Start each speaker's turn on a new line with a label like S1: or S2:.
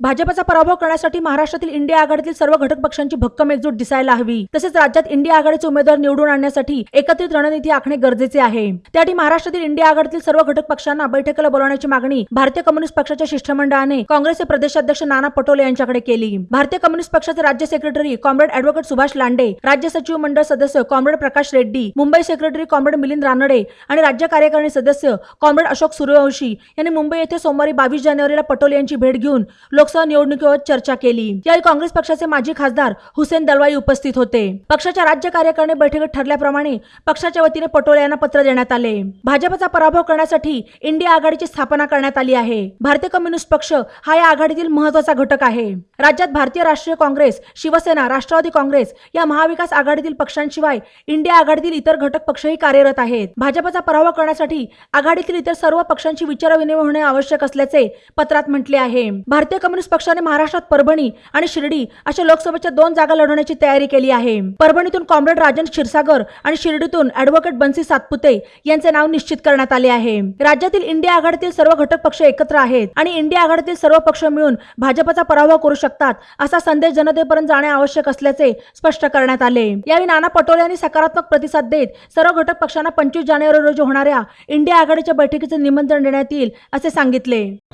S1: भाजपचा पराभव करण्यासाठी महाराष्ट्रातील इंडिया आघाडीतील सर्व घटक पक्षांची भक्कम एकजूट दिसायला हवी. तसेच राज्यात इंडिया आघाडीचे उमेदवार निवडून आणण्यासाठी एकत्रित रणनीती आखणे गरजेचे आहे. त्यासाठी महाराष्ट्रातील इंडिया आघाडीतील सर्व घटक पक्षांना बैठकीला बोलवण्याची मागणी भारतीय कम्युनिस्ट पक्षाच्या शिष्टमंडळाने काँग्रेसचे प्रदेशाध्यक्ष नाना पटोले यांच्याकडे केली. भारतीय कम्युनिस्ट पक्षाचे राज्य secretary comrade advocate Subhash Lande राज्य सचिव मंडळ सदस्य comrade Prakash Reddy Mumbai secretary comrade Milind Ranade आणि राज्य कार्यकारिणी सदस्य कॉम्रेड अशोक सूर्यवंशी यांनी मुंबई येथे सोमवारी बावीस जानेवारीला पटोले यांची भेट घेऊन लोकसभा निवडणुकीवर चर्चा केली. यावेळी काँग्रेस पक्षाचे माजी खासदार हुसेन दलवाई उपस्थित होते. पक्षाच्या राज्य कार्यकारिणी बैठकीत ठरल्याप्रमाणे पक्षाच्या वतीने पटोले यांना पत्र देण्यात आले. भाजपचा पराभव करण्यासाठी इंडिया आघाडीची स्थापना करण्यात आली आहे. भारतीय कम्युनिस्ट पक्ष हा या आघाडीतील महत्त्वाचा घटक आहे. राज्यात भारतीय राष्ट्रीय काँग्रेस शिवसेना राष्ट्रवादी काँग्रेस या महाविकास आघाडीतील पक्षांशिवाय इंडिया आघाडीतील इतर घटक पक्षही कार्यरत आहेत. भाजपचा पराभव करण्यासाठी आघाडीतील इतर सर्व पक्षांची विचारविनिमय होणे आवश्यक असल्याचे पत्रात म्हटले आहे. भारतीय कम्युनिस्ट पक्षाने महाराष्ट्रात परभणी आणि शिर्डी अशा लोकसभेच्या दोन जागा लढवण्याची तयारी केली आहे. परभणीतून कॉम्रेड राजन क्षीरसागर आणि शिर्डीतून ऍडव्होकेट बन्सी सातपुते यांचे नाव निश्चित करण्यात आले आहे. राज्यातील इंडिया आघाडीतील सर्व घटक पक्ष एकत्र आहेत आणि इंडिया आघाडीतील सर्व पक्ष मिळून भाजपचा पराभव करू शकतात असा संदेश जनतेपर्यंत जाणे आवश्यक असल्याचे स्पष्ट करण्यात आले. यावेळी नाना पटोले यांनी सकारात्मक प्रतिसाद देत सर्व घटक पक्षांना पंचवीस जानेवारी रोजी होणाऱ्या इंडिया आघाडीच्या बैठकीचे निमंत्रण देण्यात येईल असे सांगितले.